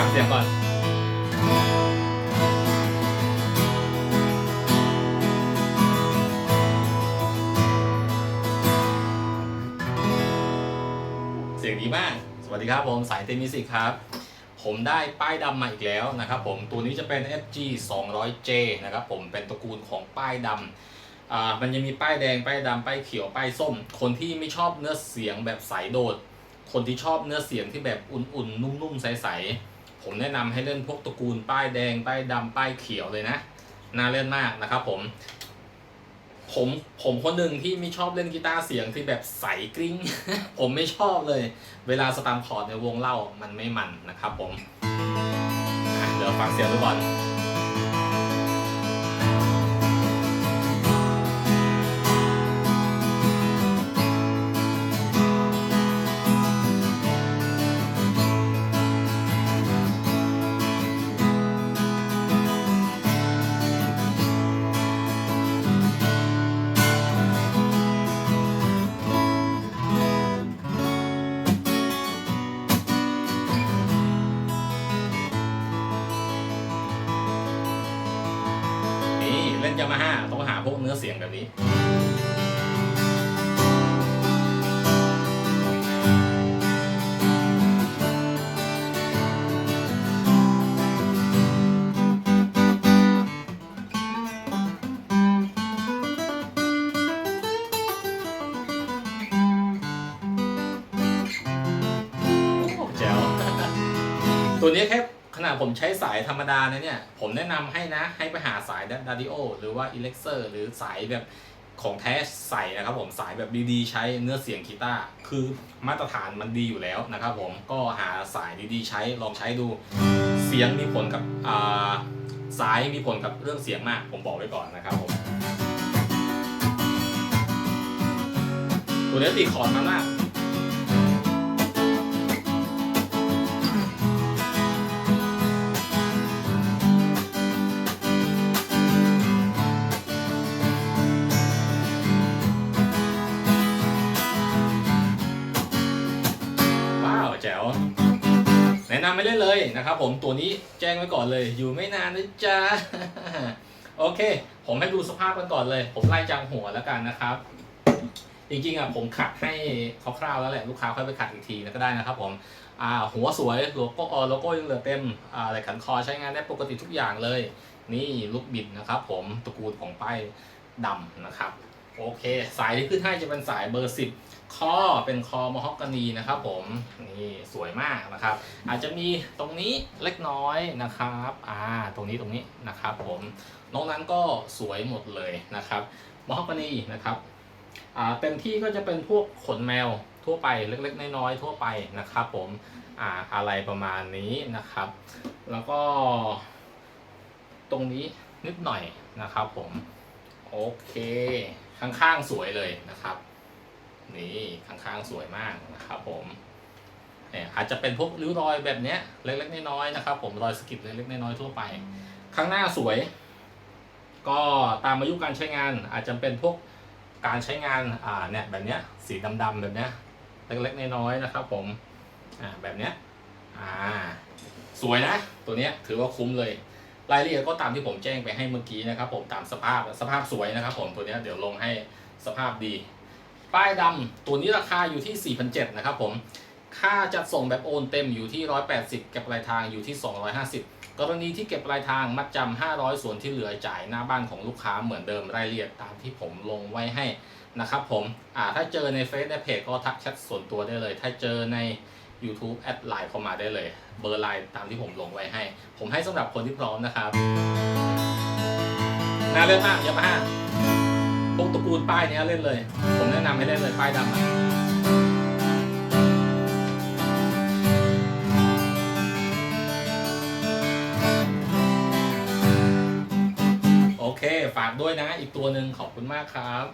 ฟังเสียงก่อนเสียงดีมาก สวัสดีครับผมสายเตมิสิกครับ ผมได้ป้ายดำมาอีกแล้วนะครับผมตัวนี้จะเป็น FG 200J นะครับผมเป็นตระกูลของป้ายดำอ่ามันยังมีป้ายแดง ป้ายดำป้ายเขียว ป้ายส้ม คนที่ไม่ชอบเนื้อเสียงแบบใสโดด คนที่ชอบเนื้อเสียงที่แบบอุ่นๆ นุ่มๆ ใสๆ ผมแนะนำให้เล่นพวกตระกูลป้ายแดง ป้ายดำป้ายเขียวเลยนะ น่าเล่นมากนะครับผม ผมผมคนหนึ่งที่ไม่ชอบเล่นกีตาร์เสียงที่แบบใสกริ้ง ผมไม่ชอบเลย เวลาสตามคอร์ดในวงเล่ามันไม่มันนะครับผมเดี๋ยวฟังเสียงดูก่อน ยามาฮ่าต้องหาพวกเนื้อเสียงแบบนี้โอ้แจ๋วตัวนี้แค่ นาดผมใช้สายธรรมดานะเนี่ย ผมแนะนำให้นะ ให้ไปหาสายดาดิโอหรือว่าอิเล็กเซอร์หรือสายแบบของแท้ใส่นะครับผมสายแบบดีๆ ใช้เนื้อเสียงกีตาร์คือมาตรฐานมันดีอยู่แล้วนะครับผมก็หาสายดีๆ ใช้ลองใช้ดู เสียงมีผลกับาสายมีผลกับเรื่องเสียงมาก ผมบอกไว้ก่อนนะครับผมตัวนี้ตีคอร์ดมันมาก แนไม่ได้เลยนะครับผมตัวนี้แจ้งไว้ก่อนเลย อยู่ไม่นานนะจ๊ะโอเค ผมให้ดูสภาพกันก่อนเลย ผมไล่จากหัวแล้วกันนะครับ จริงๆอะผมขัดให้คร่าวๆแล้วแหละลูกค้าค่อยไปขัดอีกทีก็ได้นะครับ ผมอ่าหัวสวยโลโก้โลโก้ยังเหลือเต็มอ่าอะไรขันคอใช้งานได้ปกติทุกอย่างเลย นี่ลูกบิดนะครับผมตระกูลของป้ายดำนะครับ โอเค สายที่ขึ้นให้จะเป็นสายเบอร์สิบ คอเป็นคอมอฮอกกานีนะครับผมนี่สวยมากนะครับ อาจจะมีตรงนี้เล็กน้อยนะครับอ่าตรงนี้ตรงนี้นะครับผมนอกนั้นก็สวยหมดเลยนะครับมอฮอกกานีนะครับอ่าเต็มที่ก็จะเป็นพวกขนแมวทั่วไปเล็กๆน้อยๆทั่วไปนะครับ ผมอ่าอะไรประมาณนี้นะครับ แล้วก็ ตรงนี้นิดหน่อยนะครับ ผมโอเคข้างๆสวยเลยนะครับ นี่ข้างๆสวยมากนะครับผมเนี่ยอาจจะเป็นพวกริ้วรอยแบบเนี้ยเล็กๆน้อยๆนะครับ ผมรอยสกิดเล็กๆน้อยๆทั่วไป ข้างหน้าสวย ก็ตามอายุการใช้งาน อาจจะเป็นพวกการใช้งานอ่าเนี่ยแบบเนี้ยสีดำๆแบบเนี้ยเล็กๆน้อยๆนะครับ ผมอ่าแบบเนี้ยอ่าสวยนะตัวเนี้ยถือว่าคุ้มเลยรายละเอียดก็ตามที่ผมแจ้งไปให้เมื่อกี้นะครับ ผมตามสภาพสภาพสวยนะครับ ผมตัวเนี้ยเดี๋ยวลงให้สภาพดี ป้ายดำตัวนี้ราคาอยู่ที่ 4,700นะครับผม ค่าจัดส่งแบบโอนเต็มอยู่ที่ 180 เก็บปลายทางอยู่ที่ 250 กรณีที่เก็บปลายทางมัดจำ500 ส่วนที่เหลือจ่ายหน้าบ้านของลูกค้าเหมือนเดิมรายละเอียดตามที่ผมลงไว้ให้นะครับผมอ่าถ้าเจอในเฟซในเพจก็ทักแชทส่วนตัวได้เลย ถ้าเจอใน YouTube แอดไลน์เข้ามาได้เลย เบอร์ไลน์ตามที่ผมลงไว้ให้ ผมให้สำหรับคนที่พร้อมนะครับน่าเล่นมากยามาฮ่าพวกตระกูลป้ายนี้เล่นเลย ผมแนะนำให้เล่นเลยป้ายดำอะโอเค ฝากด้วยนะ อีกตัวหนึ่งขอบคุณมากครับ